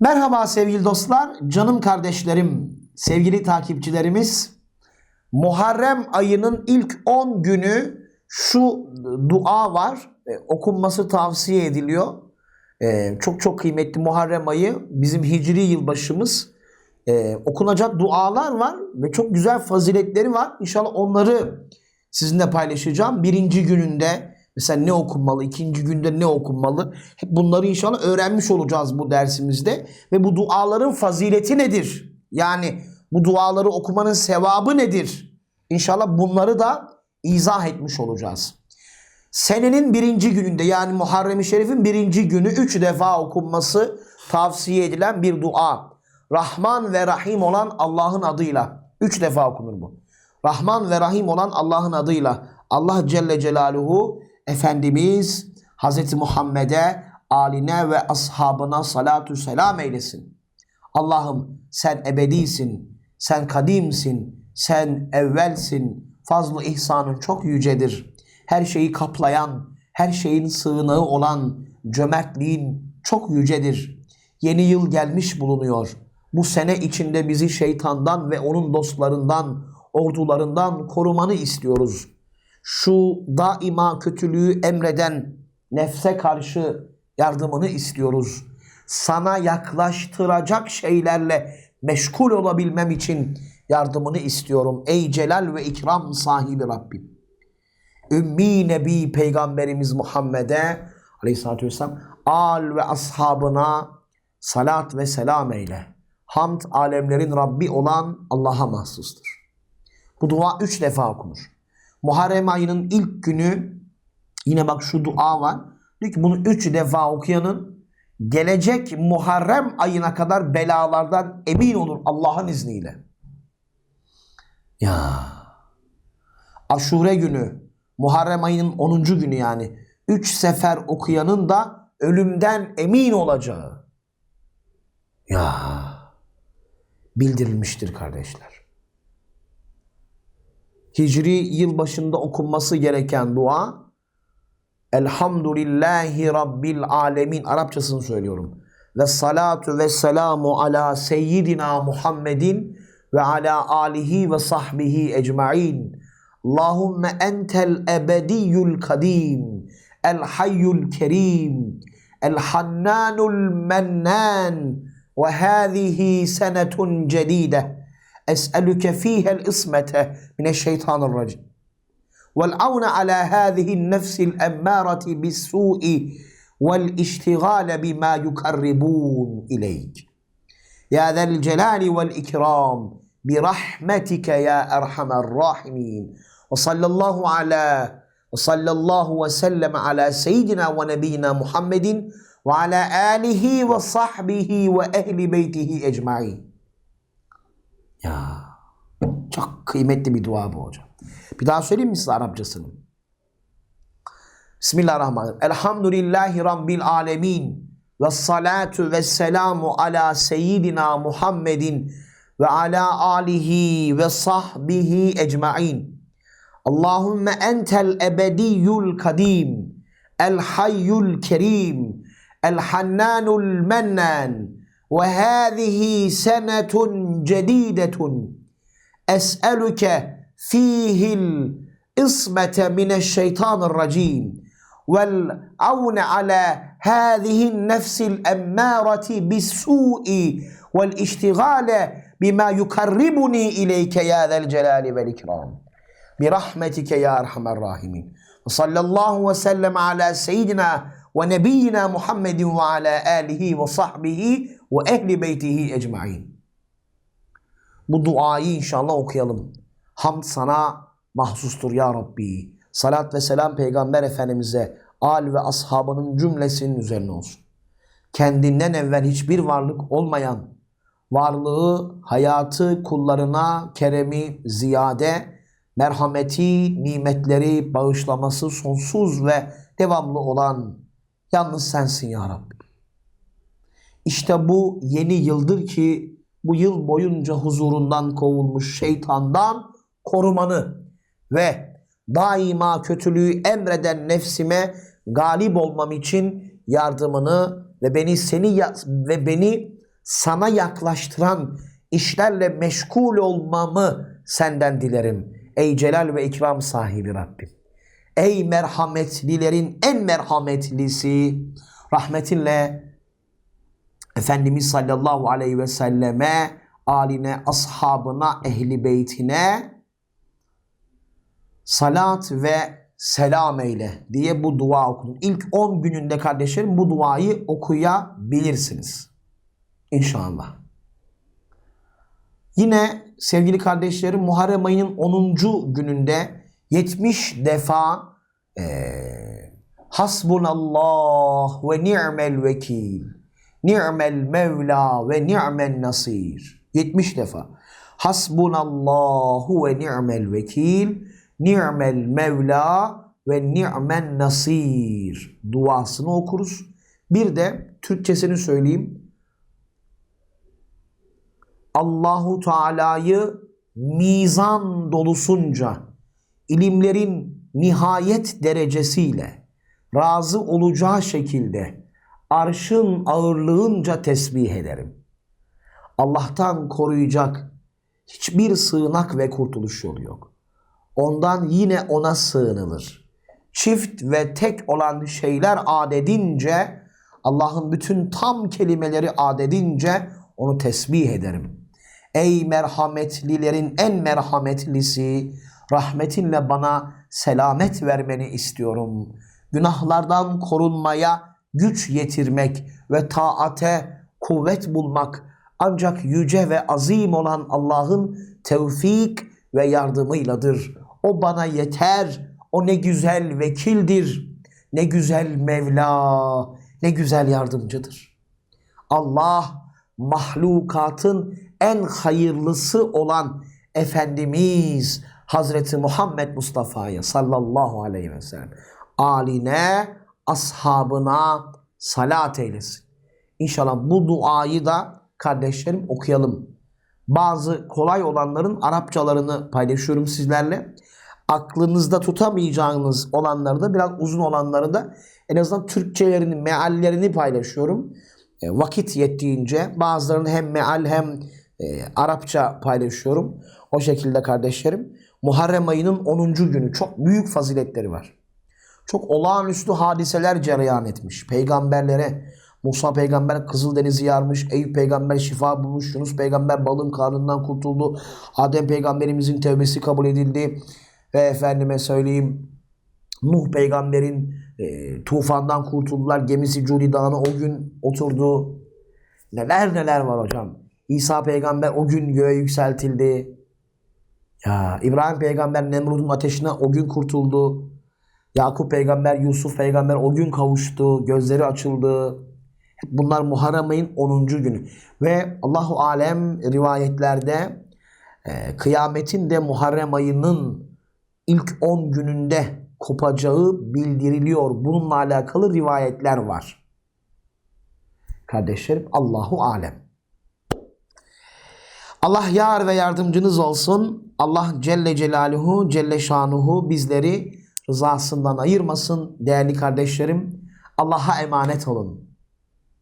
Merhaba sevgili dostlar, canım kardeşlerim, sevgili takipçilerimiz. Muharrem ayının ilk 10 günü şu dua var. e, Okunması tavsiye ediliyor. E, Çok çok kıymetli Muharrem ayı bizim hicri yılbaşımız. E, Okunacak dualar var ve çok güzel faziletleri var. İnşallah onları sizinle paylaşacağım. Birinci gününde mesela ne okunmalı, ikinci günde ne okunmalı? Hep bunları inşallah öğrenmiş olacağız bu dersimizde. Ve bu duaların fazileti nedir? Yani bu duaları okumanın sevabı nedir? İnşallah bunları da izah etmiş olacağız. Senenin birinci gününde yani Muharrem-i Şerif'in birinci günü üç defa okunması tavsiye edilen bir dua. Rahman ve Rahim olan Allah'ın adıyla. Üç defa okunur bu. Rahman ve Rahim olan Allah'ın adıyla. Allah Celle Celaluhu Efendimiz Hazreti Muhammed'e, aline ve ashabına salatü selam eylesin. Allah'ım sen ebedisin, sen kadimsin, sen evvelsin, fazl-ı ihsanın çok yücedir. Her şeyi kaplayan, her şeyin sığınağı olan cömertliğin çok yücedir. Yeni yıl gelmiş bulunuyor. Bu sene içinde bizi şeytandan ve onun dostlarından, ordularından korumanı istiyoruz. Şu daima kötülüğü emreden nefse karşı yardımını istiyoruz. Sana yaklaştıracak şeylerle meşgul olabilmem için yardımını istiyorum. Ey celal ve ikram sahibi Rabbim. Ümmi Nebi Peygamberimiz Muhammed'e aleyhissalatü vesselam al ve ashabına salat ve selam eyle. Hamd alemlerin Rabbi olan Allah'a mahsustur. Bu dua üç defa okunur. Muharrem ayının ilk günü yine bak şu dua var. Diyor ki bunu üç defa okuyanın gelecek Muharrem ayına kadar belalardan emin olur Allah'ın izniyle. Ya Aşure günü Muharrem ayının 10. günü yani. Üç sefer okuyanın da ölümden emin olacağı. Ya bildirilmiştir kardeşler. Hicri yıl başında okunması gereken dua Elhamdülillahi Rabbil Alemin Arapçasını söylüyorum. Ve salatu ve selamu ala seyyidina Muhammedin ve ala alihi ve sahbihi ecma'in. Allahümme entel ebediyyul kadim, el hayyul kerim, el hannanul mennan ve hâzihi senetun cedide. Es'elüke fîhel ismete mineşşeytanirracim. والعون على هذه النفس الأمارة بالسوء والاشتغال بما يقربون إليك يا ذا الجلال والإكرام برحمتك يا أرحم الراحمين وصلى الله على وصلى الله وسلم على سيدنا ونبينا محمد وعلى آله وصحبه وأهل بيته أجمعين يا çok kıymetli bir dua bu hocam. Bir daha söyleyeyim mi size Arapçasını? Bismillahirrahmanirrahim. Elhamdülillahi Rabbil alemin. Ve salatu ve selamu ala seyyidina Muhammedin ve ala alihi ve sahbihi ecma'in. Allahümme entel ebediyyul kadim. El hayyul kerim. El hannanul mennan. Hâzihi senetun cedidetun. أسألك فيه الإصمة من الشيطان الرجيم والعون على هذه النفس الأمارة بالسوء والاشتغال بما يقربني إليك يا ذا الجلال والإكرام برحمتك يا أرحم الراحمين وصلى الله وسلم على سيدنا ونبينا محمد وعلى آله وصحبه ve ehli beytihi ecmain. Bu duayı inşallah okuyalım. Hamd sana mahsustur ya Rabbi. Salat ve selam Peygamber Efendimiz'e, al ve ashabının cümlesinin üzerine olsun. Kendinden evvel hiçbir varlık olmayan, varlığı, hayatı kullarına keremi, ziyade, merhameti, nimetleri, bağışlaması sonsuz ve devamlı olan yalnız sensin ya Rabbi. İşte bu yeni yıldır ki bu yıl boyunca huzurundan kovulmuş şeytandan korumanı ve daima kötülüğü emreden nefsime galip olmam için yardımını ve beni seni ve beni sana yaklaştıran işlerle meşgul olmamı senden dilerim. Ey celal ve ikram sahibi Rabbim. Ey merhametlilerin en merhametlisi rahmetinle Efendimiz sallallahu aleyhi ve selleme, aline, ashabına, ehli beytine salat ve selam eyle diye bu dua okudum. İlk 10 gününde kardeşlerim bu duayı okuyabilirsiniz. İnşallah. Yine sevgili kardeşlerim Muharrem ayının 10. gününde 70 defa eee Hasbunallah ve ni'mel vekil. Ni'mel mevla ve ni'mel nasir. 70 defa. Hasbunallahu ve ni'mel vekil. Ni'mel mevla ve ni'mel nasir duasını okuruz. Bir de Türkçesini söyleyeyim. Allahu Teala'yı mizan dolusunca ilimlerin nihayet derecesiyle razı olacağı şekilde arşın ağırlığınca tesbih ederim. Allah'tan koruyacak hiçbir sığınak ve kurtuluş yolu yok. Ondan yine ona sığınılır. Çift ve tek olan şeyler adedince Allah'ın bütün tam kelimeleri adedince onu tesbih ederim. Ey merhametlilerin en merhametlisi, rahmetinle bana selamet vermeni istiyorum. Günahlardan korunmaya güç yetirmek ve taate kuvvet bulmak ancak yüce ve azim olan Allah'ın tevfik ve yardımıyladır. O bana yeter. O ne güzel vekildir. Ne güzel Mevla, ne güzel yardımcıdır. Allah mahlukatın en hayırlısı olan Efendimiz Hazreti Muhammed Mustafa'ya sallallahu aleyhi ve sellem aline, ashabına salat eylesin. İnşallah bu duayı da kardeşlerim okuyalım. Bazı kolay olanların Arapçalarını paylaşıyorum sizlerle. Aklınızda tutamayacağınız olanları da biraz uzun olanları da en azından Türkçelerini, meallerini paylaşıyorum. E, vakit yettiğince bazılarını hem meal hem e, Arapça paylaşıyorum. O şekilde kardeşlerim. Muharrem ayının 10. günü çok büyük faziletleri var. Çok olağanüstü hadiseler cereyan etmiş. Peygamberlere Musa peygamber Kızıldeniz'i yarmış, Eyüp peygamber şifa bulmuş, Yunus peygamber balın karnından kurtuldu, Adem peygamberimizin tevbesi kabul edildi ve efendime söyleyeyim Nuh peygamberin e, tufandan kurtuldular, gemisi Cudi Dağı'na o gün oturdu. Neler neler var hocam. İsa peygamber o gün göğe yükseltildi. Ya İbrahim peygamber Nemrud'un ateşine o gün kurtuldu. Yakup peygamber, Yusuf peygamber o gün kavuştu, gözleri açıldı. Bunlar Muharrem ayın 10. günü. Ve Allahu alem rivayetlerde e, kıyametin de Muharrem ayının ilk 10 gününde kopacağı bildiriliyor. Bununla alakalı rivayetler var. Kardeşlerim Allahu alem. Allah yar ve yardımcınız olsun. Allah Celle Celaluhu, Celle Şanuhu bizleri rızasından ayırmasın. Değerli kardeşlerim Allah'a emanet olun.